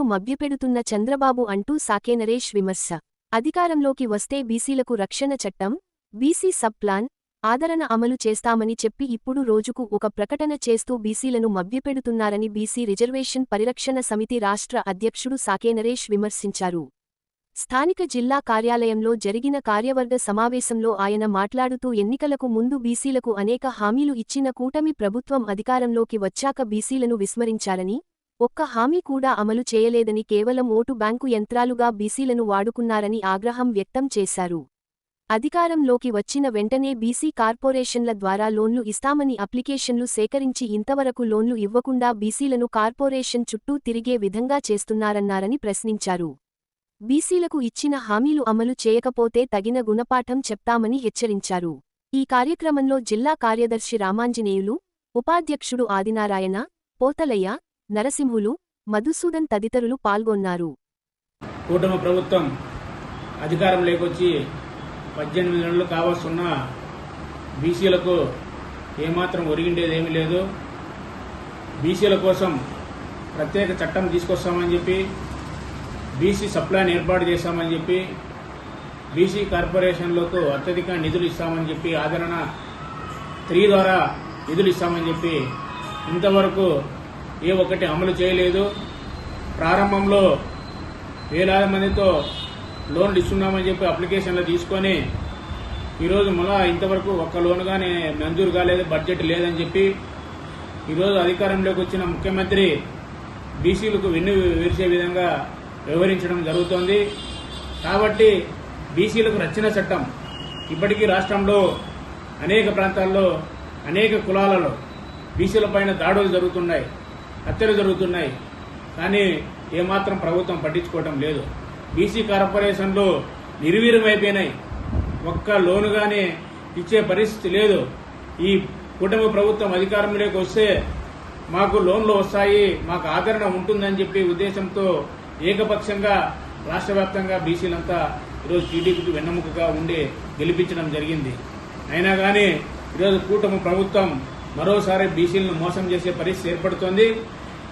ప్రజలను మభ్యపెడుతున్న చంద్రబాబు అంటూ సాకే నరేష్ విమర్శ. అధికారంలోకి వస్తే బీసీలకు రక్షణ చట్టం బీసీ సబ్ ప్లాన్ ఆదరణ అమలు చేస్తామని చెప్పి ఇప్పుడు రోజుకు ఒక ప్రకటన చేస్తూ బీసీలను మభ్యపెడుతున్నారని బీసీ రిజర్వేషన్ పరిరక్షణ సమితి రాష్ట్ర అధ్యక్షుడు సాకే నరేష్ విమర్శించారు. స్థానిక జిల్లా కార్యాలయంలో జరిగిన కార్యవర్గ సమావేశంలో ఆయన మాట్లాడుతూ ఎన్నికలకు ముందు బీసీలకు అనేక హామీలు ఇచ్చిన కూటమి ప్రభుత్వం అధికారంలోకి వచ్చాక బీసీలను విస్మరించారని ఒక్క హామీ కూడా అమలు చేయలేదని కేవలం ఓటు బ్యాంకు యంత్రాలుగా బీసీలను వాడుకున్నారని ఆగ్రహం వ్యక్తం చేశారు. అధికారంలోకి వచ్చిన వెంటనే బీసీ కార్పొరేషన్ల ద్వారా లోన్లు ఇస్తామని అప్లికేషన్లు సేకరించి ఇంతవరకు లోన్లు ఇవ్వకుండా బీసీలను కార్పొరేషన్ చుట్టూ తిరిగే విధంగా చేస్తున్నారన్నారని ప్రశ్నించారు. బీసీలకు ఇచ్చిన హామీలు అమలు చేయకపోతే తగిన గుణపాఠం చెప్తామని హెచ్చరించారు. ఈ కార్యక్రమంలో జిల్లా కార్యదర్శి రామాంజనేయులు ఉపాధ్యక్షుడు ఆదినారాయణ పోతలయ్య నరసింహులు మధుసూదన్ తదితరులు పాల్గొన్నారు. కూటమి ప్రభుత్వం అధికారం లేకొచ్చి పద్దెనిమిది నెలలు కావాల్సిన బీసీలకు ఏమాత్రం ఒరిగిండేది ఏమీ లేదు. బీసీల కోసం ప్రత్యేక చట్టం తీసుకొస్తామని చెప్పి బీసీ సప్లాన్ ఏర్పాటు చేస్తామని చెప్పి బీసీ కార్పొరేషన్లకు అత్యధిక నిధులు ఇస్తామని చెప్పి ఆదరణ త్రీ ద్వారా నిధులు ఇస్తామని చెప్పి ఇంతవరకు ఏ ఒక్కటి అమలు చేయలేదు. ప్రారంభంలో వేలాది మందితో లోన్లు ఇస్తున్నామని చెప్పి అప్లికేషన్లు తీసుకొని ఈరోజు మళ్ళా ఇంతవరకు ఒక్క లోన్ కానీ మంజూరు కాలేదు బడ్జెట్ లేదని చెప్పి ఈరోజు అధికారంలోకి వచ్చిన ముఖ్యమంత్రి బీసీలకు వెన్ను విరిచే విధంగా వ్యవహరించడం జరుగుతోంది. కాబట్టి బీసీలకు రక్షణ చట్టం ఇప్పటికీ రాష్ట్రంలో అనేక ప్రాంతాల్లో అనేక కులాలలో బీసీల పైన దాడులు జరుగుతున్నాయి. హత్యలు జరుగుతున్నాయి. కానీ ఏమాత్రం ప్రభుత్వం పట్టించుకోవటం లేదు. బీసీ కార్పొరేషన్లు నిర్వీర్యమైపోయినాయి. ఒక్క లోను కానీ ఇచ్చే పరిస్థితి లేదు. ఈ కుటుంబ ప్రభుత్వం అధికారంలోకి వస్తే మాకు లోన్లు వస్తాయి మాకు ఆదరణ ఉంటుందని చెప్పి ఉద్దేశంతో ఏకపక్షంగా రాష్ట్ర వ్యాప్తంగా బీసీలంతా ఈరోజు టీడీపీకి వెన్నెముకగా ఉండి గెలిపించడం జరిగింది. అయినా కానీ ఈరోజు కూటమి ప్రభుత్వం మరోసారి బీసీలను మోసం చేసే పరిస్థితి ఏర్పడుతోంది.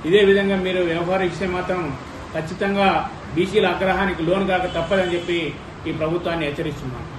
ఇదే విధంగా మీరు వ్యవహరిస్తే మాత్రం ఖచ్చితంగా బీసీల ఆగ్రహానికి లోన్ కాక తప్పదని చెప్పి ఈ ప్రభుత్వాన్ని హెచ్చరిస్తున్నాను